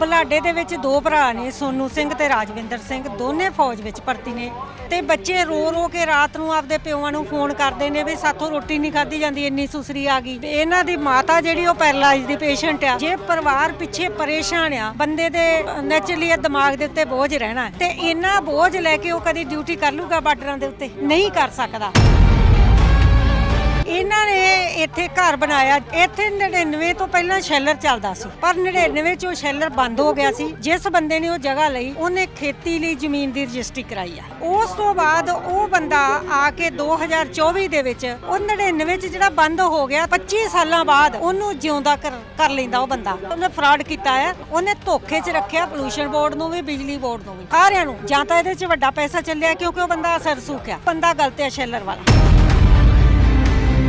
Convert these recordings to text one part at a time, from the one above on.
ਬਲਾਡੇ ਦੇ ਵਿੱਚ ਦੋ ਭਰਾ ਨੇ, ਸੋਨੂ ਸਿੰਘ ਤੇ ਰਾਜਵਿੰਦਰ ਸਿੰਘ। ਦੋਨੇ ਫੌਜ ਵਿੱਚ ਭਰਤੀ ਨੇ ਤੇ ਬੱਚੇ ਰੋ ਰੋ ਕੇ ਰਾਤ ਨੂੰ ਆਪਦੇ ਪਿਓਾਂ ਨੂੰ ਫੋਨ ਕਰਦੇ ਨੇ ਵੀ ਸਾਥੋਂ ਰੋਟੀ ਨਹੀਂ ਖਾਧੀ ਜਾਂਦੀ, ਇੰਨੀ ਸੁਸਰੀ ਆ ਗਈ। ਇਹਨਾਂ ਦੀ ਮਾਤਾ ਜਿਹੜੀ ਉਹ ਪੈਰਲਾਈਜ਼ ਦੀ ਪੇਸ਼ੈਂਟ ਆ। ਜੇ ਪਰਿਵਾਰ ਪਿੱਛੇ ਪਰੇਸ਼ਾਨ ਆ, ਬੰਦੇ ਦੇ ਨੈਚੁਰਲੀ ਦਿਮਾਗ ਦੇ ਉੱਤੇ ਬੋਝ ਰਹਿਣਾ ਤੇ ਇੰਨਾ ਬੋਝ ਲੈ ਕੇ ਉਹ ਕਦੀ ਡਿਊਟੀ ਕਰ ਲੂਗਾ ਬਾਰਡਰਾਂ ਦੇ ਉੱਤੇ? ਨਹੀਂ ਕਰ ਸਕਦਾ। ਇਹਨਾਂ ਨੇ ਇੱਥੇ ਘਰ ਬਣਾਇਆ। ਇੱਥੇ 99 ਤੋਂ ਪਹਿਲਾਂ ਸ਼ੈਲਰ ਚੱਲਦਾ ਸੀ। ਪਰ 99 ਚ ਸ਼ੈਲਰ ਬੰਦ ਹੋ ਗਿਆ ਸੀ। ਜਿਸ ਬੰਦੇ ਨੇ ਉਹ ਜਗ੍ਹਾ ਲਈ, ਉਹਨੇ ਖੇਤੀ ਲਈ ਜ਼ਮੀਨ ਦੀ ਰਜਿਸਟਰੀ ਕਰਾਈ ਆ। ਉਸ ਤੋਂ ਬਾਅਦ ਉਹ ਬੰਦਾ ਆ ਕੇ 2024 ਦੇ ਵਿੱਚ ਉਹ 99 ਚ ਜਿਹੜਾ ਬੰਦ ਹੋ ਗਿਆ 25 ਸਾਲਾਂ ਬਾਅਦ ਉਹਨੂੰ ਜਿਉਂਦਾ ਕਰ ਕਰ ਲੈਂਦਾ ਉਹ ਬੰਦਾ। ਉਹਨੇ ਫਰਾਡ ਕੀਤਾ ਹੈ ਉਹਨੇ ਧੋਖੇ 'ਚ ਰੱਖਿਆ ਪੋਲੂਸ਼ਨ ਬੋਰਡ ਨੂੰ ਵੀ, ਬਿਜਲੀ ਬੋਰਡ ਨੂੰ ਵੀ। ਸਾਰਿਆਂ ਨੂੰ। ਜਾਂ ਤਾਂ ਇਹਦੇ 'ਚ ਵੱਡਾ ਪੈਸਾ ਚੱਲਿਆ ਕਿਉਂਕਿ ਉਹ ਬੰਦਾ ਅਸਰ ਸੁੱਕਿਆ ਬੰਦਾ ਗਲਤ ਹੈ ਸ਼ੈਲਰ ਵਾਲਾ।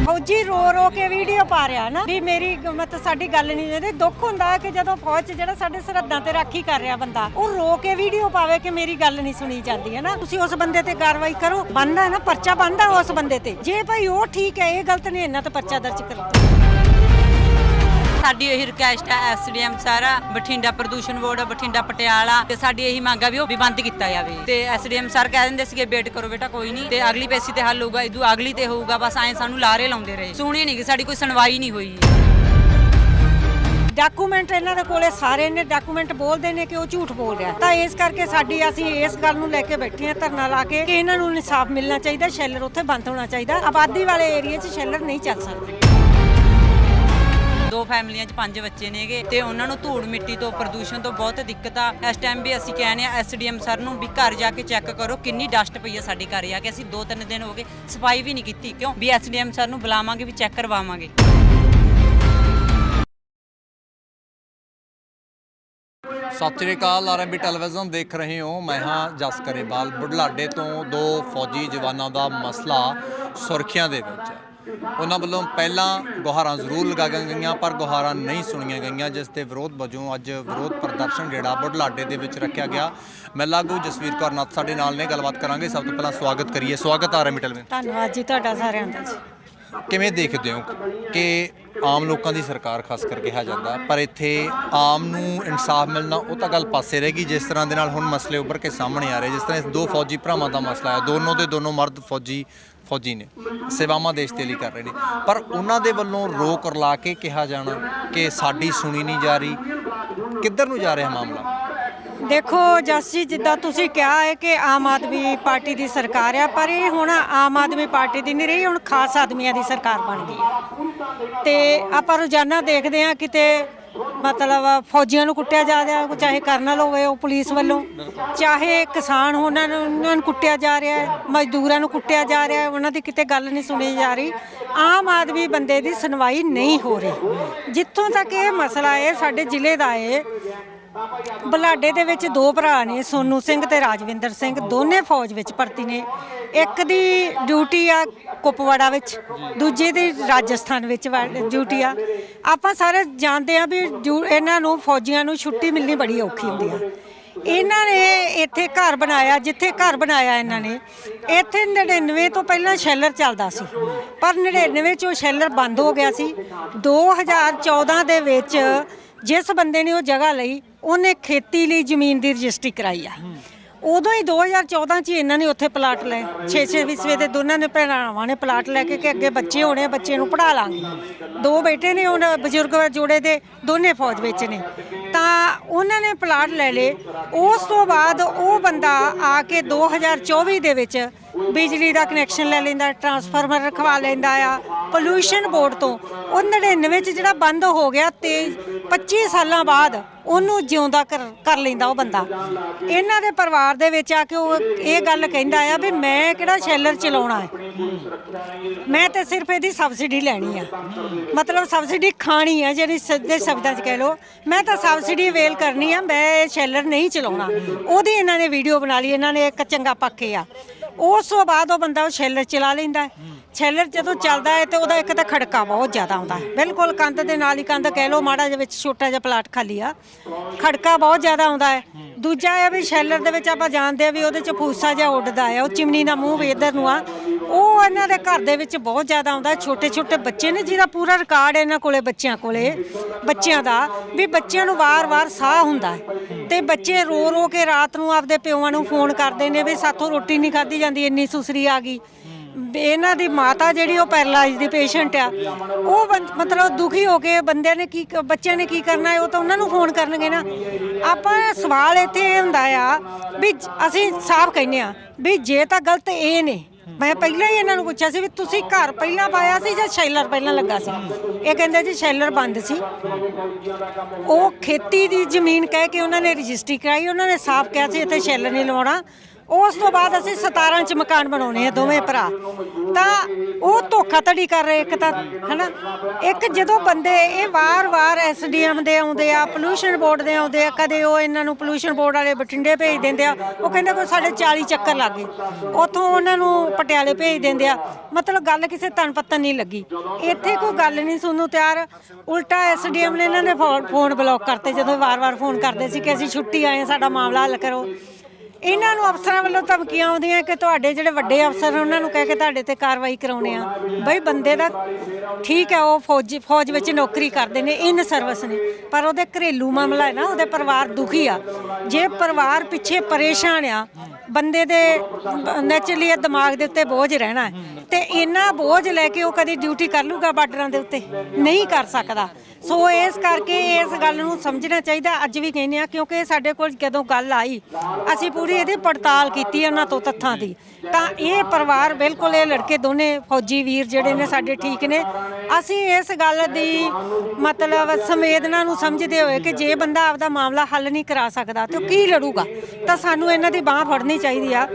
ਫੌਜੀ ਰੋ ਰੋ ਕੇ ਵੀਡੀਓ ਪਾ ਰਿਹਾ ਨਾ, ਵੀ ਮੇਰੀ ਮਤ ਸਾਡੀ ਗੱਲ ਨਹੀਂ ਇਹਦੇ। ਦੁੱਖ ਹੁੰਦਾ ਕਿ ਜਦੋਂ ਫੌਜ ਜਿਹੜਾ ਸਾਡੇ ਸਰਹੱਦਾਂ ਤੇ ਰਾਖੀ ਕਰ ਰਿਹਾ ਬੰਦਾ, ਉਹ ਰੋ ਕੇ ਵੀਡੀਓ ਪਾਵੇ ਕਿ ਮੇਰੀ ਗੱਲ ਨਹੀਂ ਸੁਣੀ ਜਾਂਦੀ, ਹੈ ਨਾ? ਤੁਸੀਂ ਉਸ ਬੰਦੇ ਤੇ ਕਾਰਵਾਈ ਕਰੋ। ਬੰਦਾ ਨਾ, ਪਰਚਾ ਬੰਦਾ ਉਸ ਬੰਦੇ ਤੇ। ਜੇ ਭਾਈ ਉਹ ਠੀਕ ਹੈ, ਇਹ ਗਲਤ ਨੇ ਇਹਨਾਂ ਤੇ ਪਰਚਾ ਦਰਜ ਕਰੋ। ਸਾਡੀ ਇਹੀ ਰਿਕਵੈਸਟ ਹੈ ਐਸਡੀਐਮ ਸਾਰਾ, ਬਠਿੰਡਾ ਪ੍ਰਦੂਸ਼ਣ ਬੋਰਡ, ਬਠਿੰਡਾ ਪਟਿਆਲਾ, ਤੇ ਸਾਡੀ ਇਹੀ ਮੰਗ ਆ ਵੀ ਉਹ ਵੀ ਬੰਦ ਕੀਤਾ ਜਾਵੇ। ਤੇ ਐਸਡੀਐਮ ਸਰ ਕਹਿ ਦਿੰਦੇ ਸੀਗੇ, ਵੇਟ ਕਰੋ ਬੇਟਾ, ਕੋਈ ਨਹੀਂ, ਤੇ ਅਗਲੀ ਪੈਸੀ ਤੇ ਹੱਲ ਹੋਊਗਾ ਇਦੋਂ ਅਗਲੀ ਤੇ ਹੋਊਗਾ, ਬਸ ਐਂ ਸਾਨੂੰ ਲਾਰੇ ਲਾਉਂਦੇ ਰਹੇ। ਸੁਣੀ ਨਹੀਂ ਕਿ ਸਾਡੀ ਕੋਈ ਸੁਣਵਾਈ ਨਹੀਂ ਹੋਈ। ਡਾਕੂਮੈਂਟ ਇਹਨਾਂ ਦੇ ਕੋਲੇ ਸਾਰੇ ਨੇ ਡਾਕੂਮੈਂਟ ਬੋਲਦੇ ਨੇ ਕਿ ਉਹ ਝੂਠ ਬੋਲ ਰਿਹਾ। ਤਾਂ ਇਸ ਕਰਕੇ ਸਾਡੀ ਅਸੀਂ ਇਸ ਗੱਲ ਨੂੰ ਲੈ ਕੇ ਬੈਠੇ ਹਾਂ, ਧਰਨਾ ਲਾ ਕੇ, ਕਿ ਇਹਨਾਂ ਨੂੰ ਇਨਸਾਫ ਮਿਲਣਾ ਚਾਹੀਦਾ, ਸ਼ੈਲਰ ਉੱਥੇ ਬੰਦ ਹੋਣਾ ਚਾਹੀਦਾ। ਆਬਾਦੀ ਵਾਲੇ ਏਰੀਆ 'ਚ ਸ਼ੈਲਰ ਨਹੀਂ ਚੱਲ ਸਕਦੇ। ਦੋ ਫੈਮਲੀਆਂ 'ਚ ਪੰਜ ਬੱਚੇ ਨੇਗੇ ਤੇ ਉਹਨਾਂ ਨੂੰ ਧੂੜ ਮਿੱਟੀ ਤੋਂ, ਪ੍ਰਦੂਸ਼ਣ ਤੋਂ ਬਹੁਤ ਦਿੱਕਤ ਆ। ਇਸ ਟਾਈਮ ਵੀ ਅਸੀਂ ਕਹਿੰਦੇ ਆ ਐਸਡੀਐਮ ਸਰ ਨੂੰ ਵੀ ਘਰ ਜਾ ਕੇ ਚੈੱਕ ਕਰੋ ਕਿੰਨੀ ਡਸਟ ਪਈ ਆ ਸਾਡੇ ਘਰ ਆ ਕੇ। ਅਸੀਂ ਦੋ ਤਿੰਨ ਦਿਨ ਹੋ ਗਏ ਸਫ਼ਾਈ ਵੀ ਨਹੀਂ ਕੀਤੀ, ਕਿਉਂ? ਵੀ ਐਸਡੀਐਮ ਸਰ ਨੂੰ ਬੁਲਾਵਾਂਗੇ, ਵੀ ਚੈੱਕ ਕਰਵਾਵਾਂਗੇ। ਸਤਿ ਸ਼੍ਰੀ ਅਕਾਲ ਆਰਐਮਬੀ ਟੈਲੀਵਿਜ਼ਨ ਦੇਖ ਰਹੇ ਹੋ। ਮੈਂ ਹਾਂ ਜਸ ਕਰੇਵਾਲ ਬੁਢਲਾਡੇ ਤੋਂ ਦੋ ਫੌਜੀ ਜਵਾਨਾਂ ਦਾ ਮਸਲਾ ਸੁਰਖੀਆਂ ਦੇ ਵਿੱਚ। ਹੈ ਉਹਨਾਂ ਵੱਲੋਂ ਪਹਿਲਾਂ ਗੁਹਾਰਾਂ ਜ਼ਰੂਰ ਲਗਾਈਆਂ ਗਈਆਂ ਪਰ ਗੁਹਾਰਾਂ ਨਹੀਂ ਸੁਣੀਆਂ ਗਈਆਂ ਜਿਸ ਦੇ ਵਿਰੋਧ ਵਜੋਂ ਅੱਜ ਵਿਰੋਧ ਪ੍ਰਦਰਸ਼ਨ ਜਿਹੜਾ ਬੁਢਲਾਡੇ ਦੇ ਵਿੱਚ ਰੱਖਿਆ ਗਿਆ। ਮੈਂ ਲਾਗੂ ਜਸਵੀਰ ਕੌਰ ਨੱਥ ਸਾਡੇ ਨਾਲ ਨੇ ਗੱਲਬਾਤ ਕਰਾਂਗੇ। ਸਭ ਤੋਂ ਪਹਿਲਾਂ ਸਵਾਗਤ ਕਰੀਏ। ਸਵਾਗਤ ਆਰਐਮਬੀ ਟੈਲੀਵਿਜ਼ਨ ਧੰਨਵਾਦ ਜੀ ਤੁਹਾਡਾ ਸਾਰਿਆਂ ਦਾ ਜੀ। ਕਿਵੇਂ ਦੇਖਦੇ ਹੋ ਕਿ ਆਮ ਲੋਕਾਂ ਦੀ ਸਰਕਾਰ ਖਾਸ ਕਰਕੇ ਕਿਹਾ ਜਾਂਦਾ ਪਰ ਇੱਥੇ ਆਮ ਨੂੰ ਇਨਸਾਫ ਮਿਲਣਾ ਉਹ ਤਾਂ ਗੱਲ ਪਾਸੇ ਰਹਿ ਗਈ ਜਿਸ ਤਰ੍ਹਾਂ ਦੇ ਨਾਲ ਹੁਣ ਮਸਲੇ ਉੱਭਰ ਕੇ ਸਾਹਮਣੇ ਆ ਰਹੇ। ਜਿਸ ਤਰ੍ਹਾਂ ਦੋ ਫੌਜੀ ਭਰਾਵਾਂ ਦਾ ਮਸਲਾ ਹੈ ਦੋਨੋਂ ਦੇ ਦੋਨੋਂ ਮਰਦ ਫੌਜੀ ਫੌਜੀ ਨੇ, ਸੇਵਾਵਾਂ ਦੇਸ਼ ਦੇ ਲਈ ਕਰ ਰਹੇ ਨੇ। ਪਰ ਉਹਨਾਂ ਦੇ ਵੱਲੋਂ ਰੋਕ ਰਲਾ ਕੇ ਕਿਹਾ ਜਾਣਾ ਕਿ ਸਾਡੀ ਸੁਣੀ ਨਹੀਂ ਜਾ ਰਹੀ। ਕਿੱਧਰ ਨੂੰ ਜਾ ਰਿਹਾ ਮਾਮਲਾ? ਦੇਖੋ ਜਸ ਜੀ ਜਿੱਦਾਂ ਤੁਸੀਂ ਕਿਹਾ ਹੈ ਕਿ ਆਮ ਆਦਮੀ ਪਾਰਟੀ ਦੀ ਸਰਕਾਰ ਆ, ਪਰ ਇਹ ਹੁਣ ਆਮ ਆਦਮੀ ਪਾਰਟੀ ਦੀ ਨਹੀਂ ਰਹੀ, ਹੁਣ ਖਾਸ ਆਦਮੀਆਂ ਦੀ ਸਰਕਾਰ ਬਣ ਗਈ ਹੈ। ਤੇ ਆਪਾਂ ਰੋਜ਼ਾਨਾ ਦੇਖਦੇ ਆ ਕਿਤੇ ਮਤਲਬ ਫੌਜੀਆਂ ਨੂੰ ਕੁੱਟਿਆ ਜਾ ਰਿਹਾ, ਚਾਹੇ ਕਰਨਲ ਹੋਵੇ ਉਹ ਪੁਲਿਸ ਵੱਲੋਂ, ਚਾਹੇ ਕਿਸਾਨ ਉਹਨਾਂ ਨੂੰ ਉਹਨਾਂ ਨੂੰ ਕੁੱਟਿਆ ਜਾ ਰਿਹਾ ਹੈ, ਮਜ਼ਦੂਰਾਂ ਨੂੰ ਕੁੱਟਿਆ ਜਾ ਰਿਹਾ ਹੈ, ਉਹਨਾਂ ਦੀ ਕਿਤੇ ਗੱਲ ਨਹੀਂ ਸੁਣੀ ਜਾ ਰਹੀ। ਆਮ ਆਦਮੀ ਬੰਦੇ ਦੀ ਸੁਣਵਾਈ ਨਹੀਂ ਹੋ ਰਹੀ। ਜਿੱਥੋਂ ਤੱਕ ਇਹ ਮਸਲਾ ਹੈ, ਸਾਡੇ ਜ਼ਿਲ੍ਹੇ ਦਾ ਹੈ ਬਲਾਡੇ ਦੇ ਵਿੱਚ ਦੋ ਭਰਾ ਨੇ, ਸੋਨੂ ਸਿੰਘ ਤੇ ਰਾਜਵਿੰਦਰ ਸਿੰਘ। ਦੋਨੇ ਫੌਜ ਵਿੱਚ ਭਰਤੀ ਨੇ। ਇੱਕ ਦੀ ਡਿਊਟੀ ਆ ਕੁਪਵਾੜਾ ਵਿੱਚ, ਦੂਜੇ ਦੀ ਰਾਜਸਥਾਨ ਵਿੱਚ ਵਾ- ਡਿਊਟੀ ਆ। ਆਪਾਂ ਸਾਰੇ ਜਾਣਦੇ ਆ ਵੀ ਡਿਊ- ਇਹਨਾਂ ਨੂੰ, ਫੌਜੀਆਂ ਨੂੰ ਛੁੱਟੀ ਮਿਲਣੀ ਬੜੀ ਔਖੀ ਹੁੰਦੀ ਆ। ਇਹਨਾਂ ਨੇ ਇੱਥੇ ਘਰ ਬਣਾਇਆ, ਜਿੱਥੇ ਘਰ ਬਣਾਇਆ ਇਹਨਾਂ ਨੇ, ਇੱਥੇ 99 ਤੋਂ ਪਹਿਲਾਂ ਸ਼ੈਲਰ ਚੱਲਦਾ ਸੀ। ਪਰ 99 ਚ ਉਹ ਸ਼ੈਲਰ ਬੰਦ ਹੋ ਗਿਆ ਸੀ। 2014 ਦੇ ਵਿੱਚ ਜਿਸ ਬੰਦੇ ਨੇ ਉਹ ਜਗ੍ਹਾ ਲਈ ਉਹਨੇ ਖੇਤੀ ਲਈ ਜ਼ਮੀਨ ਦੀ ਰਜਿਸਟਰੀ ਕਰਾਈ ਆ। ਉਦੋਂ ਹੀ 2014 ਚ ਹੀ ਇਹਨਾਂ ਨੇ ਉੱਥੇ ਪਲਾਟ ਲਏ। 6-6 ਵਿਸਵੇ ਦੇ ਦੋਨਾਂ ਨੇ ਭਰਾਵਾਂ ਨੇ ਪਲਾਟ ਲੈ ਕੇ ਕਿ ਅੱਗੇ ਬੱਚੇ ਹੋਣੇ ਬੱਚੇ ਨੂੰ ਪੜ੍ਹਾ ਲਾਂਗੇ। ਦੋ ਬੇਟੇ ਨੇ, ਹੁਣ ਬਜ਼ੁਰਗ ਜੋੜੇ ਦੇ, ਦੋਨੇ ਫੌਜ ਵਿੱਚ ਨੇ। ਤਾਂ ਉਹਨਾਂ ਨੇ ਪਲਾਟ ਲੈ ਲਏ। ਉਸ ਤੋਂ ਬਾਅਦ ਉਹ ਬੰਦਾ ਆ ਕੇ 2024 ਦੇ ਵਿੱਚ ਬਿਜਲੀ ਦਾ ਕਨੈਕਸ਼ਨ ਲੈ ਲੈਂਦਾ ਟਰਾਂਸਫਾਰਮਰ ਰਖਵਾ ਲੈਂਦਾ ਆ ਪੋਲੂਸ਼ਨ ਬੋਰਡ ਤੋਂ। ਉਹ 99 ਚ ਜਿਹੜਾ ਬੰਦ ਹੋ ਗਿਆ, ਤੇ 25 ਸਾਲਾਂ ਬਾਅਦ ਉਹਨੂੰ ਜਿਉਂਦਾ ਕਰ ਕਰ ਲੈਂਦਾ ਉਹ ਬੰਦਾ। ਇਹਨਾਂ ਦੇ ਪਰਿਵਾਰ ਦੇ ਵਿੱਚ ਆ ਕੇ ਉਹ ਇਹ ਗੱਲ ਕਹਿੰਦਾ ਆ ਵੀ ਮੈਂ ਕਿਹੜਾ ਸ਼ੈਲਰ ਚਲਾਉਣਾ ਹੈ? ਮੈਂ ਤੇ ਸਿਰਫ ਇਹਦੀ ਸਬਸਿਡੀ ਲੈਣੀ ਆ। ਮਤਲਬ ਸਬਸਿਡੀ ਖਾਣੀ ਆ, ਜਿਹੜੀ ਸਿੱਧੇ ਸ਼ਬਦਾਂ 'ਚ ਕਹਿ ਲਓ। ਮੈਂ ਤਾਂ ਸਬਸਿਡੀ ਵੇਲ ਕਰਨੀ ਆ, ਮੈਂ ਇਹ ਸ਼ੈਲਰ ਨਹੀਂ ਚਲਾਉਣਾ। ਉਹਦੀ ਇਹਨਾਂ ਨੇ ਵੀਡੀਓ ਬਣਾ ਲਈ, ਇਹਨਾਂ ਨੇ ਇੱਕ ਚੰਗਾ ਪੱਕੇ ਆ। ਉਸ ਤੋਂ ਬਾਅਦ ਉਹ ਬੰਦਾ ਉਹ ਸ਼ੈਲਰ ਚਲਾ ਲੈਂਦਾ। ਸ਼ੈਲਰ ਜਦੋਂ ਚੱਲਦਾ ਹੈ ਤੇ ਉਹਦਾ ਇੱਕ ਤਾਂ ਖੜਕਾ ਬਹੁਤ ਜ਼ਿਆਦਾ ਆਉਂਦਾ। ਹੈ ਬਿਲਕੁਲ ਕੰਧ ਦੇ ਨਾਲ ਹੀ ਕੰਧ ਕਹਿ ਲਓ, ਮਾੜਾ ਜਿਹਾ ਵਿੱਚ ਛੋਟਾ ਜਿਹਾ ਪਲਾਟ ਖਾਲੀ ਆ। ਖੜਕਾ ਬਹੁਤ ਜ਼ਿਆਦਾ ਆਉਂਦਾ ਹੈ। ਦੂਜਾ ਇਹ ਵੀ ਸ਼ੈਲਰ ਦੇ ਵਿੱਚ ਆਪਾਂ ਜਾਣਦੇ ਆ ਵੀ ਉਹਦੇ ਚ ਫੂਸਾ ਜਿਹਾ ਉੱਡਦਾ ਆ, ਉਹ ਚਿਮਨੀ ਦਾ ਮੂੰਹ ਵੀ ਇੱਧਰ ਨੂੰ ਆ। ਉਹ ਇਹਨਾਂ ਦੇ ਘਰ ਦੇ ਵਿੱਚ ਬਹੁਤ ਜ਼ਿਆਦਾ ਆਉਂਦਾ ਛੋਟੇ ਛੋਟੇ ਬੱਚੇ ਨੇ ਜਿਹਦਾ ਪੂਰਾ ਰਿਕਾਰਡ ਇਹਨਾਂ ਕੋਲੇ, ਬੱਚਿਆਂ ਕੋਲੇ, ਬੱਚਿਆਂ ਦਾ, ਵੀ ਬੱਚਿਆਂ ਨੂੰ ਵਾਰ-ਵਾਰ ਸਾਹ ਹੁੰਦਾ ਹੈ। ਤੇ ਬੱਚੇ ਰੋ ਰੋ ਕੇ ਰਾਤ ਨੂੰ ਆਪਦੇ ਪਿਓਾਂ ਨੂੰ ਫੋਨ ਕਰਦੇ ਨੇ ਵੀ ਸਾਥੋਂ ਰੋਟੀ ਨਹੀਂ ਖਾਧੀ ਜਾਂਦੀ, ਇੰਨੀ ਸੁਸਰੀ ਆ ਗਈ। ਇਹਨਾਂ ਦੀ ਮਾਤਾ ਜਿਹੜੀ ਉਹ ਪੈਰਲਾਈਜ਼ ਦੀ ਪੇਸ਼ੈਂਟ ਆ, ਉਹ ਬੰ- ਮਤਲਬ ਦੁਖੀ ਹੋ ਕੇ ਬੰਦਿਆਂ ਨੇ ਕੀ ਬੱਚਿਆਂ ਨੇ ਕੀ ਕਰਨਾ ਹੈ, ਉਹ ਤਾਂ ਉਹਨਾਂ ਨੂੰ ਫੋਨ ਕਰਨਗੇ ਨਾ। ਆਪਾਂ ਸਵਾਲ ਇੱਥੇ ਇਹ ਹੁੰਦਾ ਆ ਵੀ ਅਸੀਂ ਸਾਫ਼ ਕਹਿੰਦੇ ਆ ਵੀ ਜੇ ਤਾਂ ਗਲਤ ਇਹ ਨੇ, ਮੈਂ ਪਹਿਲਾਂ ਹੀ ਇਹਨਾਂ ਨੂੰ ਪੁੱਛਿਆ ਸੀ ਵੀ ਤੁਸੀਂ ਘਰ ਪਹਿਲਾਂ ਪਾਇਆ ਸੀ ਜਾਂ ਸ਼ੈਲਰ ਪਹਿਲਾਂ ਲੱਗਾ ਸੀ? ਇਹ ਕਹਿੰਦੇ ਜੀ ਸ਼ੈਲਰ ਬੰਦ ਸੀ। ਉਹ ਖੇਤੀ ਦੀ ਜ਼ਮੀਨ ਕਹਿ ਕੇ ਉਹਨਾਂ ਨੇ ਰਜਿਸਟਰੀ ਕਰਾਈ, ਉਹਨਾਂ ਨੇ ਸਾਫ਼ ਕਿਹਾ ਸੀ ਇੱਥੇ ਸ਼ੈਲਰ ਨਹੀਂ ਲਵਾਉਣਾ। ਉਸ ਤੋਂ ਬਾਅਦ ਅਸੀਂ 17 ਚ ਮਕਾਨ ਬਣਾਉਣੇ ਆ ਦੋਵੇਂ ਭਰਾ। ਤਾਂ ਉਹ ਧੋਖਾਧੜੀ ਕਰ ਰਹੇ, ਇੱਕ ਤਾਂ, ਹਨਾ? ਇੱਕ ਜਦੋਂ ਬੰਦੇ, ਇਹ ਵਾਰ-ਵਾਰ ਐਸਡੀਐਮ ਦੇ ਆਉਂਦੇ ਆ ਪੋਲੂਸ਼ਨ ਬੋਰਡ ਦੇ ਆਉਂਦੇ ਆ, ਕਦੇ ਉਹ ਇਹਨਾਂ ਨੂੰ ਪੋਲੂਸ਼ਨ ਬੋਰਡ ਵਾਲੇ ਬਠਿੰਡੇ ਭੇਜ ਦਿੰਦੇ ਆ, ਉਹ ਕਹਿੰਦੇ ਕੋਈ ਸਾਡੇ 40 ਚੱਕਰ ਲੱਗ ਗਏ। ਉੱਥੋਂ ਉਹਨਾਂ ਨੂੰ ਪਟਿਆਲੇ ਭੇਜ ਦਿੰਦੇ ਆ। ਮਤਲਬ ਗੱਲ ਕਿਸੇ ਤਨ ਪੱਤਨ ਨਹੀਂ ਲੱਗੀ। ਇੱਥੇ ਕੋਈ ਗੱਲ ਨਹੀਂ ਸੁਣਨ ਨੂੰ ਤਿਆਰ। ਉਲਟਾ ਐਸਡੀਐਮ ਨੇ ਇਹਨਾਂ ਨੇ ਫੋ- ਫੋਨ ਬਲੌਕ ਕਰਤੇ, ਜਦੋਂ ਵਾਰ-ਵਾਰ ਫੋਨ ਕਰਦੇ ਸੀ ਕਿ ਅਸੀਂ ਛੁੱਟੀ ਆਏ ਸਾਡਾ ਮਾਮਲਾ ਹੱਲ ਕਰੋ। ਇਹਨਾਂ ਨੂੰ ਅਫਸਰਾਂ ਵੱਲੋਂ ਧਮਕੀਆਂ ਆਉਂਦੀਆਂ ਕਿ ਤੁਹਾਡੇ ਜਿਹੜੇ ਵੱਡੇ ਅਫਸਰ ਉਹਨਾਂ ਨੂੰ ਕਹਿ ਕੇ ਤੁਹਾਡੇ ਤੇ ਕਾਰਵਾਈ ਕਰਾਉਣੇ ਆ। ਬਈ ਬੰਦੇ ਦਾ ਠੀਕ ਹੈ ਉਹ ਫੌਜੀ, ਫੌਜ ਵਿੱਚ ਨੌਕਰੀ ਕਰਦੇ ਨੇ ਇਨ ਸਰਵਿਸ ਨੇ। ਪਰ ਉਹਦੇ ਘਰੇਲੂ ਮਾਮਲਾ ਹੈ ਨਾ, ਉਹਦੇ ਪਰਿਵਾਰ ਦੁਖੀ ਆ। ਜੇ ਪਰਿਵਾਰ ਪਿੱਛੇ ਪਰੇਸ਼ਾਨ ਆ, ਬੰਦੇ ਦੇ ਨੈਚੁਰਲੀ ਦਿਮਾਗ ਦੇ ਉੱਤੇ ਬੋਝ ਰਹਿਣਾ ਹੈ। ਤੇ ਇੰਨਾ ਬੋਝ ਲੈ ਕੇ ਉਹ ਕਦੀ ਡਿਊਟੀ ਕਰ ਲੂਗਾ ਬਾਰਡਰਾਂ ਦੇ ਉੱਤੇ? ਨਹੀਂ ਕਰ ਸਕਦਾ। ਸੋ ਇਸ ਕਰਕੇ ਇਸ ਗੱਲ ਨੂੰ ਸਮਝਣਾ ਚਾਹੀਦਾ। ਅੱਜ ਵੀ ਕਹਿੰਦੇ ਆ, ਕਿਉਂਕਿ ਸਾਡੇ ਕੋਲ ਜਦੋਂ ਗੱਲ ਆਈ, ਅਸੀਂ ਪੂਰੀ ਇਹਦੀ ਪੜਤਾਲ ਕੀਤੀ ਉਹਨਾਂ ਤੋਂ ਤੱਥਾਂ ਦੀ। ਤਾਂ ਇਹ ਪਰਿਵਾਰ ਬਿਲਕੁਲ ਇਹ ਲੜਕੇ ਦੋਨੇ ਫੌਜੀ ਵੀਰ ਜਿਹੜੇ ਨੇ ਸਾਡੇ ਠੀਕ ਨੇ। ਅਸੀਂ ਇਸ ਗੱਲ ਦੀ ਮਤਲਬ ਸੰਵੇਦਨਾ ਨੂੰ ਸਮਝਦੇ ਹੋਏ ਕਿ ਜੇ ਬੰਦਾ ਆਪਦਾ ਮਾਮਲਾ ਹੱਲ ਨਹੀਂ ਕਰਾ ਸਕਦਾ ਤੇ ਉਹ ਕੀ ਲੜੂਗਾ? ਤਾਂ ਸਾਨੂੰ ਇਹਨਾਂ ਦੀ ਬਾਹ ਫੜਨੀ ਚਾਹੀਦੀ ਆ।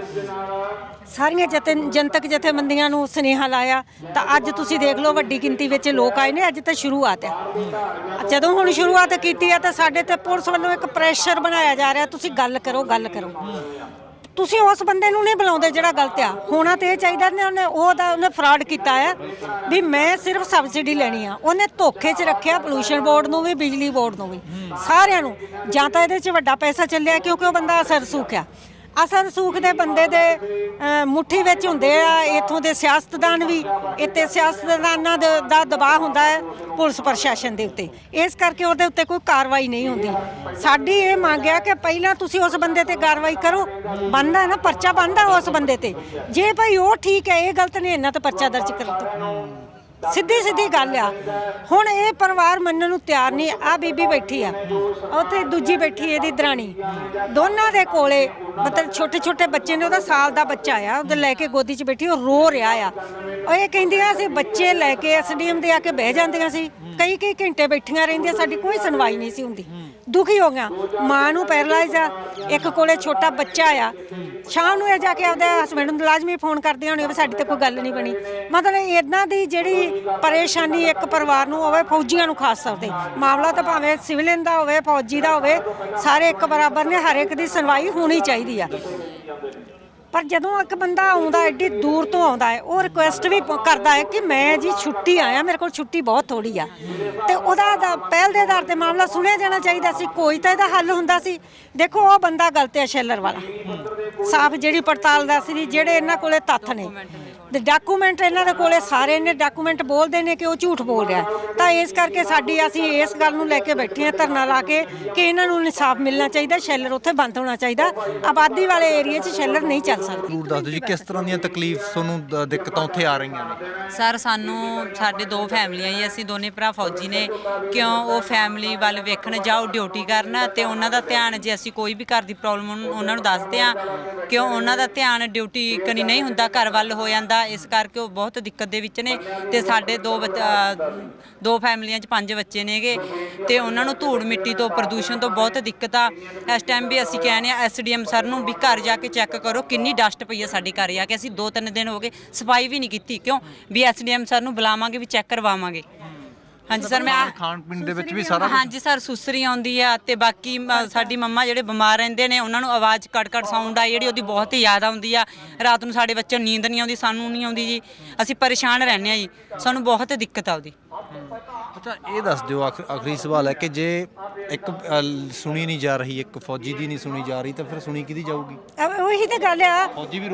ਸਾਰੀਆਂ ਜਥੇ ਜਨਤਕ ਜਥੇਬੰਦੀਆਂ ਨੂੰ ਸੁਨੇਹਾ ਲਾਇਆ, ਤਾਂ ਅੱਜ ਤੁਸੀਂ ਦੇਖ ਲਓ ਵੱਡੀ ਗਿਣਤੀ ਵਿੱਚ ਲੋਕ ਆਏ ਨੇ, ਅੱਜ ਤਾਂ ਸ਼ੁਰੂਆਤ ਹੈ ਜਦੋਂ ਹੁਣ ਸ਼ੁਰੂਆਤ ਕੀਤੀ ਹੈ ਤਾਂ ਸਾਡੇ ਤੇ ਪੁਲਿਸ ਵੱਲੋਂ ਇੱਕ ਪ੍ਰੈਸ਼ਰ ਬਣਾਇਆ ਜਾ ਰਿਹਾ, ਤੁਸੀਂ ਗੱਲ ਕਰੋ ਗੱਲ ਕਰੋ। ਤੁਸੀਂ ਉਸ ਬੰਦੇ ਨੂੰ ਨਹੀਂ ਬੁਲਾਉਂਦੇ ਜਿਹੜਾ ਗਲਤ ਆ। ਹੋਣਾ ਤੇ ਇਹ ਚਾਹੀਦਾ ਨੇ, ਉਹਨੇ ਉਹਦਾ ਉਹਨੇ ਫਰਾਡ ਕੀਤਾ ਆ, ਵੀ ਮੈਂ ਸਿਰਫ ਸਬਸਿਡੀ ਲੈਣੀ ਆ। ਉਹਨੇ ਧੋਖੇ 'ਚ ਰੱਖਿਆ ਪੋਲੂਸ਼ਨ ਬੋਰਡ ਨੂੰ ਵੀ, ਬਿਜਲੀ ਬੋਰਡ ਨੂੰ ਵੀ, ਸਾਰਿਆਂ ਨੂੰ। ਜਾਂ ਤਾਂ ਇਹਦੇ 'ਚ ਵੱਡਾ ਪੈਸਾ ਚੱਲਿਆ ਕਿਉਂਕਿ ਉਹ ਬੰਦਾ ਅਸਰ ਸੂਖਿਆ। ਅਸਲ ਸੂਖ ਦੇ ਬੰਦੇ ਦੇ ਮੁੱਠੀ ਵਿੱਚ ਹੁੰਦੇ ਆ, ਇਥੋਂ ਦੇ ਸਿਆਸਤਦਾਨ ਵੀ, ਇੱਥੇ ਸਿਆਸਤਦਾਨਾਂ ਦਾ ਦਬਾਅ ਹੁੰਦਾ ਹੈ ਪੁਲਿਸ ਪ੍ਰਸ਼ਾਸਨ ਦੇ ਉੱਤੇ। ਇਸ ਕਰਕੇ ਉਹਦੇ ਉੱਤੇ ਕੋਈ ਕਾਰਵਾਈ ਨਹੀਂ ਹੁੰਦੀ। ਸਾਡੀ ਇਹ ਮੰਗ ਹੈ ਕਿ ਪਹਿਲਾਂ ਤੁਸੀਂ ਉਸ ਬੰਦੇ ਤੇ ਕਾਰਵਾਈ ਕਰੋ। ਬੰਦਾ ਨਾ, ਪਰਚਾ ਬੰਦਾ ਉਸ ਬੰਦੇ ਤੇ। ਜੇ ਭਾਈ ਉਹ ਠੀਕ ਹੈ, ਇਹ ਗਲਤ ਨਹੀਂ, ਇਹਨਾਂ ਤੇ ਪਰਚਾ ਦਰਜ ਕਰ ਦਿਓ। ਸਿੱਧੀ ਸਿੱਧੀ ਗੱਲ ਆ। ਹੁਣ ਇਹ ਪਰਿਵਾਰ ਮੰਨਣ ਨੂੰ ਤਿਆਰ ਨਹੀਂ ਆ ਬੀਬੀ ਬੈਠੀ ਆ। ਉੱਥੇ ਦੂਜੀ ਬੈਠੀ ਇਹਦੀ ਦਰਾਣੀ। ਦੋਨਾਂ ਦੇ ਕੋਲੇ ਮਤਲਬ ਛੋਟੇ ਛੋਟੇ ਬੱਚੇ ਨੇ, ਉਹਦਾ ਸਾਲ ਦਾ ਬੱਚਾ ਆ ਉਹਦੇ ਲੈ ਕੇ ਗੋਦੀ 'ਚ ਬੈਠੀ, ਉਹ ਰੋ ਰਿਹਾ ਆ। ਉਹ ਇਹ ਕਹਿੰਦੀਆਂ ਅਸੀਂ ਬੱਚੇ ਲੈ ਕੇ ਐਸਡੀਐਮ ਦੇ ਆ ਕੇ ਬਹਿ ਜਾਂਦੀਆਂ ਸੀ। ਕਈ ਕਈ ਘੰਟੇ ਬੈਠੀਆਂ ਰਹਿੰਦੀਆਂ, ਸਾਡੀ ਕੋਈ ਸੁਣਵਾਈ ਨਹੀਂ ਸੀ ਹੁੰਦੀ। ਦੁਖੀ ਹੋ ਗਿਆ। ਮਾਂ ਨੂੰ ਪੈਰਲਾਈਜ਼ ਆ। ਇੱਕ ਕੋਲੇ ਛੋਟਾ ਬੱਚਾ ਆ। ਸ਼ਾਮ ਨੂੰ ਇਹ ਜਾ ਕੇ ਆਪਦੇ ਹਸਬੰਡ ਨੂੰ ਲਾਜ਼ਮੀ ਫੋਨ ਕਰਦੀਆਂ ਹੋਣੀਆਂ ਵੀ ਸਾਡੀ ਤੇ ਕੋਈ ਗੱਲ ਨਹੀਂ ਬਣੀ। ਮਤਲਬ ਇਦਾਂ ਦੀ ਜਿਹੜੀ ਪਰੇਸ਼ਾਨੀ ਇੱਕ ਪਰਿਵਾਰ ਨੂੰ ਹੋਵੇ, ਫੌਜੀਆਂ ਨੂੰ ਖਾਸ ਤੌਰ ਤੇ। ਮਾਮਲਾ ਤਾਂ ਭਾਵੇਂ ਸਿਵਲਿਅਨ ਦਾ ਹੋਵੇ, ਫੌਜੀ ਦਾ ਹੋਵੇ, ਸਾਰੇ ਇੱਕ ਬਰਾਬਰ ਨੇ ਹਰ ਇੱਕ ਦੀ ਸੁਣਵਾਈ ਹੋਣੀ ਚਾਹੀਦੀ ਆ। ਪਰ ਜਦੋਂ ਇੱਕ ਬੰਦਾ ਆਉਂਦਾ ਐਡੀ ਦੂਰ ਤੋਂ ਆਉਂਦਾ ਹੈ, ਉਹ ਰਿਕੁਐਸਟ ਵੀ ਪ- ਕਰਦਾ ਹੈ ਕਿ ਮੈਂ ਜੀ ਛੁੱਟੀ ਆਇਆ, ਮੇਰੇ ਕੋਲ ਛੁੱਟੀ ਬਹੁਤ ਥੋੜੀ ਆ। ਤੇ ਉਹਦਾ ਦਾ- ਪਹਿਲ ਦੇ ਆਧਾਰ ਤੇ ਮਾਮਲਾ ਸੁਣਿਆ ਜਾਣਾ ਚਾਹੀਦਾ ਸੀ, ਕੋਈ ਤਾਂ ਇਹਦਾ ਹੱਲ ਹੁੰਦਾ ਸੀ। ਦੇਖੋ, ਉਹ ਬੰਦਾ ਗਲਤ ਹੈ, ਸ਼ੈਲਰ ਵਾਲਾ। ਸਾਫ਼ ਜਿਹੜੀ ਪੜਤਾਲ ਦਾ ਸੀ, ਜਿਹੜੇ ਇਹਨਾਂ ਕੋਲੇ ਤੱਥ ਨੇ। ਤੇ ਡਾਕੂਮੈਂਟ ਇਹਨਾਂ ਦੇ ਕੋਲੇ ਸਾਰੇ ਨੇ ਡਾਕੂਮੈਂਟ ਬੋਲਦੇ ਨੇ ਕਿ ਉਹ ਝੂਠ ਬੋਲ ਰਿਹਾ ਹੈ। ਤਾਂ ਇਸ ਕਰਕੇ ਸਾਡੀ ਅਸੀਂ ਇਸ ਗੱਲ ਨੂੰ ਲੈ ਕੇ ਬੈਠੇ ਹਾਂ ਧਰਨਾ ਲਾ ਕੇ ਕਿ ਇਹਨਾਂ ਨੂੰ ਇਨਸਾਫ ਮਿਲਣਾ ਚਾਹੀਦਾ ਸ਼ੈਲਰ ਉੱਥੇ ਬੰਦ ਹੋਣਾ ਚਾਹੀਦਾ। ਆਬਾਦੀ ਵਾਲੇ ਏਰੀਆ 'ਚ ਸ਼ੈਲਰ ਨਹੀਂ ਚੱਲ ਸਕਦੇ। ਜ਼ਰੂਰ ਦੱਸ ਦਿਓ ਜੀ ਕਿਸ ਤਰ੍ਹਾਂ ਦੀਆਂ ਤਕਲੀਫ ਤੁਹਾਨੂੰ ਦ- ਦਿੱਕਤਾਂ ਉੱਥੇ ਆ ਰਹੀਆਂ ਨੇ? ਸਰ ਸਾਨੂੰ ਸਾਡੇ ਦੋ ਫੈਮਲੀਆਂ ਹੀ ਅਸੀਂ ਦੋਨੇ ਭਰਾ ਫੌਜੀ ਨੇ। ਕਿਉਂ ਉਹ ਫੈਮਲੀ ਵੱਲ ਵੇਖਣ ਜਾਓ ਡਿਊਟੀ ਕਰਨ ਤੇ ਉਹਨਾਂ ਦਾ ਧਿਆਨ ਜੇ ਅਸੀਂ ਕੋਈ ਵੀ ਘਰ ਦੀ ਪ੍ਰੋਬਲਮ ਉਹਨਾਂ ਨੂੰ ਦੱਸਦੇ ਆ ਕਿਉਂ ਉਹਨਾਂ ਦਾ ਧਿਆਨ ਡਿਊਟੀ ਕਨੀ ਨਹੀਂ ਹੁੰਦਾ ਘਰ ਵੱਲ ਹੋ ਜਾਂਦਾ ਇਸ ਕਰਕੇ ਉਹ ਬਹੁਤ ਦਿੱਕਤ ਦੇ ਵਿੱਚ ਨੇ ਤੇ ਸਾਡੇ ਦੋ ਬੱਚ- ਦੋ ਫੈਮਲੀਆਂ 'ਚ ਪੰਜ ਬੱਚੇ ਨੇਗੇ ਤੇ ਉਹਨਾਂ ਨੂੰ ਧੂੜ ਮਿੱਟੀ ਤੋਂ, ਪ੍ਰਦੂਸ਼ਣ ਤੋਂ ਬਹੁਤ ਦਿੱਕਤ ਆ। ਇਸ ਟਾਈਮ ਵੀ ਅਸੀਂ ਕਹਿੰਦੇ ਆ ਐਸਡੀਐਮ ਸਰ ਨੂੰ ਵੀ ਘਰ ਜਾ ਕੇ ਚੈੱਕ ਕਰੋ ਕਿੰਨੀ ਡਸਟ ਪਈ ਆ ਸਾਡੇ ਘਰ ਜਾ ਕੇ। ਅਸੀਂ ਦੋ ਤਿੰਨ ਦਿਨ ਹੋ ਗਏ, ਸਫ਼ਾਈ ਵੀ ਨਹੀਂ ਕੀਤੀ। ਕਿਉਂ? ਵੀ ਐਸਡੀਐਮ ਸਰ ਨੂੰ ਬੁਲਾਵਾਂਗੇ, ਵੀ ਚੈੱਕ ਕਰਵਾਵਾਂਗੇ। ਹਾਂਜੀ ਸਰ ਮੈਂ ਆ- ਖਾਣ ਪੀਣ ਦੇ ਵਿੱਚ ਵੀ ਸਾਰਾ ਹਾਂਜੀ ਸਰ ਸੁਸਰੀ ਆਉਂਦੀ ਆ ਤੇ ਬਾਕੀ ਮ- ਸਾਡੀ ਮੰਮਾ ਜਿਹੜੇ ਬਿਮਾਰ ਰਹਿੰਦੇ ਨੇ ਉਹਨਾਂ ਨੂੰ ਆਵਾਜ਼ ਕੜ ਕੜ ਸਾਊਂਡ ਆ ਜਿਹੜੀ ਉਹਦੀ ਬਹੁਤ ਹੀ ਯਾਦ ਆਉਂਦੀ ਆ। ਰਾਤ ਨੂੰ ਸਾਡੇ ਬੱਚੇ ਨੂੰ ਨੀਂਦ ਨਹੀਂ ਆਉਂਦੀ ਸਾਨੂੰ ਨਹੀਂ ਆਉਂਦੀ ਜੀ। ਅਸੀਂ ਪਰੇਸ਼ਾਨ ਰਹਿੰਦੇ ਆ ਜੀ। ਸਾਨੂੰ ਬਹੁਤ ਦਿੱਕਤ ਆਉਂਦੀ ਅੱਛਾ ਇਹ ਦੱਸ ਦਿਓ ਆਖ- ਆਖਰੀ ਸਵਾਲ ਹੈ ਕਿ ਜੇ ਇੱਕ ਸੁਣੀ ਨਹੀਂ ਜਾ ਰਹੀ ਇੱਕ ਫੌਜੀ ਦੀ ਨਹੀਂ ਸੁਣੀ ਜਾ ਰਹੀ ਤਾਂ ਫਿਰ ਸੁਣੀ ਕਿਹਦੀ ਜਾਊਗੀ? ਉਹੀ ਤਾਂ ਗੱਲ ਆ। ਫੌਜੀ ਵੀ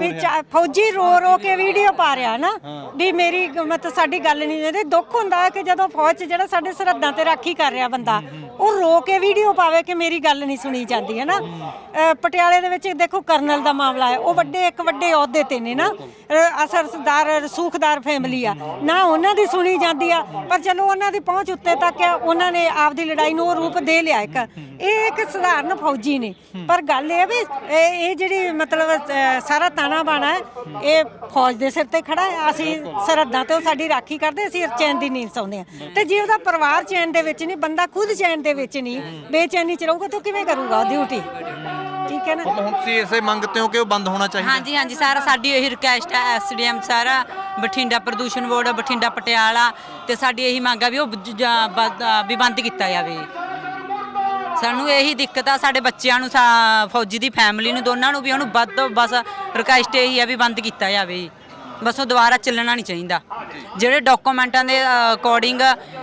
ਫੌਜੀ ਰੋ ਰੋ ਕੇ ਵੀਡੀਓ ਪਾ ਰਿਹਾ ਨਾ ਵੀ ਮੇਰੀ ਮਤਲਬ ਸਾਡੀ ਗੱਲ ਨਹੀਂ ਇਹਦੇ ਦੁੱਖ ਹੁੰਦਾ ਕਿ ਜਦੋਂ ਫੌਜ ਜਿਹੜਾ ਸਾਡੇ ਸਰਹੱਦਾਂ ਤੇ ਰਾਖੀ ਕਰ ਰਿਹਾ ਬੰਦਾ ਉਹ ਰੋ ਕੇ ਵੀਡੀਓ ਪਾਵੇ ਕਿ ਮੇਰੀ ਗੱਲ ਨਹੀਂ ਸੁਣੀ ਜਾਂਦੀ ਹੈ ਨਾ? ਅ, ਪਟਿਆਲੇ ਦੇ ਵਿੱਚ ਦੇਖੋ ਕਰਨਲ ਦਾ ਮਾਮਲਾ ਹੈ ਉਹ ਵੱਡੇ ਇੱਕ ਵੱਡੇ ਅਹੁਦੇ ਤੇ ਨੇ ਨਾ। ਅ, ਅਸਰਦਾਰ ਰਸੂਖਦਾਰ ਫੈਮਿਲੀ ਆ। ਨਾ ਉਹਨਾਂ ਦੀ ਸੁਣੀ ਜਾਂਦੀ ਆ ਪਰ ਚਲੋ ਉਹਨਾਂ ਦੀ ਪਹੁੰਚ ਉੱਤੇ ਤੱਕ ਆ ਉਹਨਾਂ ਨੇ ਆਪਦੀ ਲੜਾਈ ਨੂੰ ਉਹ ਰੂਪ ਦੇ ਲਿਆ ਇੱਕ। ਇਹ ਇੱਕ ਸਧਾਰਨ ਫੌਜੀ ਨੇ। ਪਰ ਗੱਲ ਇਹ ਵੀ ਇਹ ਇਹ ਜਿਹੜੀ ਮਤਲਬ ਅ, ਸਾਰਾ ਤਾਣਾ ਬਾਣਾ ਹੈ, ਇਹ ਫੌਜ ਦੇ ਸਿਰ ਤੇ ਖੜਾ ਹੈ। ਅਸੀਂ ਸਰਹੱਦਾਂ ਤੇ ਉਹ ਸਾਡੀ ਰਾਖੀ ਕਰਦੇ ਅਸੀਂ ਚੈਨ ਦੀ ਨੀਂਦ ਸੌਂਦੇ ਆ ਤੇ ਜੇ ਉਹਦਾ ਪਰਿਵਾਰ ਚੈਨ ਦੇ ਵਿੱਚ ਨਹੀਂ ਬੰਦਾ ਖੁਦ ਚੈਨ ਦੇ ਵਿੱਚ ਨਹੀਂ। ਬੇਚੈਨੀ ਚ ਰਹੂਗਾ ਤਾਂ ਕਿਵੇਂ ਕਰੂਗਾ ਡਿਊਟੀ ਠੀਕ ਹੈ ਨਾ? ਹੁਣ ਤੁਸੀਂ ਇਸੇ ਮੰਗਤੇ ਹੋ ਕਿ ਉਹ ਬੰਦ ਹੋਣਾ ਚਾਹੀਦਾ? ਹਾਂਜੀ ਹਾਂਜੀ ਸਾਰਾ ਸਾਡੀ ਇਹੀ ਰਿਕੁਐਸਟ ਹੈ ਐਸਡੀਐਮ ਸਾਰਾ ਬਠਿੰਡਾ ਪ੍ਰਦੂਸ਼ਣ ਬੋਰਡ ਬਠਿੰਡਾ ਪਟਿਆਲਾ ਤੇ ਸਾਡੀ ਇਹੀ ਮੰਗ ਆ ਵੀ ਉਹ ਜ- ਜ- ਬ- ਵੀ ਬੰਦ ਕੀਤਾ ਜਾਵੇ। ਸਾਨੂੰ ਇਹੀ ਦਿੱਕਤ ਆ ਸਾਡੇ ਬੱਚਿਆਂ ਨੂੰ ਸਾ- ਫੌਜੀ ਦੀ ਫੈਮਿਲੀ ਨੂੰ ਦੋਨਾਂ ਨੂੰ ਵੀ ਉਹਨੂੰ ਵੱਧ ਤੋਂ ਬਸ ਰਿਕੁਐਸਟ ਇਹੀ ਆ ਵੀ ਬੰਦ ਕੀਤਾ ਜਾਵੇ। ਜੀ। ਬਸ ਉਹ ਦੁਬਾਰਾ ਚੱਲਣਾ ਨਹੀਂ ਚਾਹੀਦਾ। ਜਿਹੜੇ ਡਾਕੂਮੈਂਟਾਂ ਦੇ ਅਕੋਰਡਿੰਗ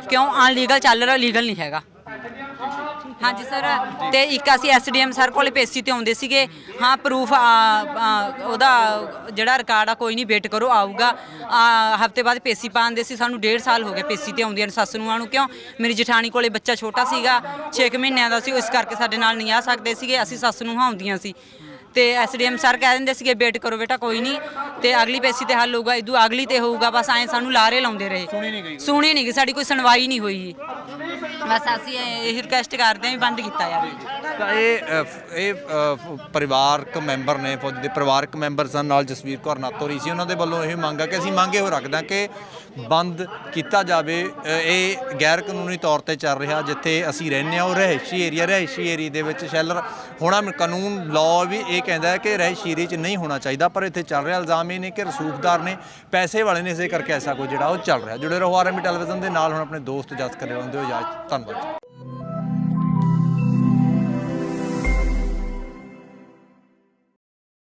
ਕਿਉਂ ਅਨਲੀਗਲ ਚੱਲ ਰਿਹਾ ਲੀਗਲ ਨਹੀਂ ਹੈਗਾ। ਹਾਂਜੀ, ਸਰ। ਤੇ ਇੱਕ ਅਸੀਂ ਐਸਡੀਐਮ ਸਰ ਕੋਲੇ ਪੇਸੀ ਤੇ ਆਉਂਦੇ ਸੀਗੇ। ਹਾਂ ਪ੍ਰੂਫ ਉਹਦਾ ਜਿਹੜਾ ਰਿਕਾਰਡ ਆ, ਕੋਈ ਨਹੀਂ ਵੇਟ ਕਰੋ, ਆਊਗਾ। ਹਫ਼ਤੇ ਬਾਅਦ ਪੇਸੀ ਪਾਉਂਦੇ ਸੀ। ਸਾਨੂੰ ਡੇਢ ਸਾਲ ਹੋ ਗਿਆ ਪੇਸੀ ਤੇ ਆਉਂਦੀਆਂ ਨੂੰ, ਸੱਸ ਨੂੰ ਨੂੰ। ਕਿਉਂ? ਮੇਰੀ ਜਠਾਣੀ ਕੋਲੇ ਬੱਚਾ ਛੋਟਾ ਸੀਗਾ। 6 ਮਹੀਨਿਆਂ ਦਾ ਸੀ ਇਸ ਕਰਕੇ ਸਾਡੇ ਨਾਲ ਨਹੀਂ ਆ ਸਕਦੇ ਸੀਗੇ। ਅਸੀਂ ਸੱਸ ਨੂੰ ਆਉਂਦੀਆਂ ਸੀ। ਤੇ ਐਸਡੀਐਮ ਸਰ ਕਹਿ ਦਿੰਦੇ ਸੀਗੇ ਵੇਟ ਕਰੋ ਬੇਟਾ ਕੋਈ ਨਹੀਂ ਤੇ ਅਗਲੀ ਪੇਸੀ ਤੇ ਹੱਲ ਹੋਊਗਾ ਇਦੋਂ ਅਗਲੀ ਤੇ ਹੋਊਗਾ ਬਸ ਐਂ ਸਾਨੂੰ ਲਾਰੇ ਲਾਉਂਦੇ ਰਹੇ। ਸੁਣੀ ਨਹੀਂ ਗਈ ਸੁਣੀ ਨਹੀਂ ਗਈ ਸਾਡੀ ਕੋਈ ਸੁਣਵਾਈ ਨਹੀਂ ਹੋਈ ਬਸ ਅਸੀਂ ਇਹ ਰਿਕੁਐਸਟ ਕਰਦੇ ਹਾਂ ਵੀ ਬੰਦ ਕੀਤਾ ਜਾਵੇ। ਤਾਂ ਇਹ ਅ, ਫ- ਇਹ ਅ, ਫ- ਪਰਿਵਾਰਕ ਮੈਂਬਰ ਨੇ ਫੌਜੀ ਦੇ ਪਰਿਵਾਰਕ ਮੈਂਬਰ ਸਨ ਨਾਲ ਜਸਵੀਰ ਕੌਰ ਨਾਤੋਰੀ ਸੀ ਉਹਨਾਂ ਦੇ ਵੱਲੋਂ ਇਹ ਮੰਗ ਆ ਕਿ ਅਸੀਂ ਮੰਗੇ ਹੋ ਰੱਖਦਾ ਕਿ ਬੰਦ ਕੀਤਾ ਜਾਵੇ। ਅ, ਇਹ ਗੈਰ ਕਾਨੂੰਨੀ ਤੌਰ ਤੇ ਚੱਲ ਰਿਹਾ ਜਿੱਥੇ ਅਸੀਂ ਰਹਿੰਦੇ ਹਾਂ ਉਹ ਰਹਿਸ਼ੀ ਏਰੀਆ ਰਹਿਸ਼ੀ ਏਰੀਆ ਦੇ ਵਿੱਚ ਸ਼ੈਲਰ ਹੋਣਾ ਕਾਨੂੰਨ ਲਾਅ ਵੀ ਇਹ ਕਹਿੰਦਾ ਹੈ ਕਿ ਰਹਿਸ਼ੀ ਸ਼ੀਰੀ 'ਚ ਨਹੀਂ ਹੋਣਾ ਚਾਹੀਦਾ, ਪਰ ਇੱਥੇ ਚੱਲ ਰਿਹਾ, ਇਲਜ਼ਾਮ ਇਹ ਨੇ ਕਿ ਰਸੂਖਦਾਰ ਨੇ ਪੈਸੇ ਵਾਲੇ ਨੇ ਇਸੇ ਕਰਕੇ ਐਸਾ ਕੁਝ ਜਿਹੜਾ ਉਹ ਚੱਲ ਰਿਹਾ। ਜੁੜੇ ਰਹੋ ਆਰਐਮਬੀ ਟੈਲੀਵਿਜ਼ਨ ਦੇ ਨਾਲ, ਹੁਣ ਆਪਣੇ ਦੋਸਤ ਜਸ ਕਰੇ ਹੁੰਦੇ ਹੋ ਇਜਾਜ਼ਤ ਧੰਨਵਾਦ।